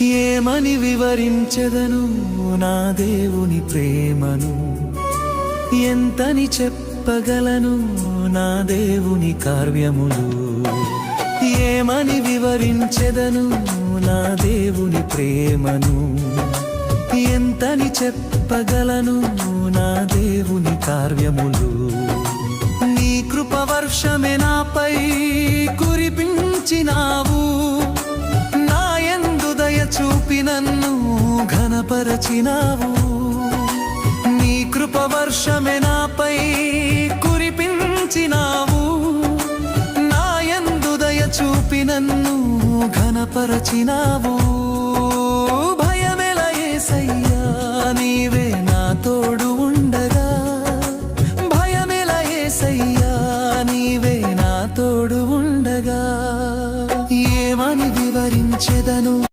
ఏమని వివరించెదను నా దేవుని ప్రేమను? ఎంతని చెప్పగలను నా దేవుని కార్యములు? ఏమని వివరించెదను నా దేవుని ప్రేమను? ఎంతని చెప్పగలను నా దేవుని కార్యములు? నీ కృప వర్షమే నాపై కురిపించినావు. కలిపి నన్ను ఘనపరచినావు. నీ కృప వర్షమే నాపై కురిపించినావు. నాయందు దయ చూపి నన్ను ఘనపరచినావు. చెదను తోడు ఉండగా. తోడు ఉండగా. ఏమని వివరించెదను?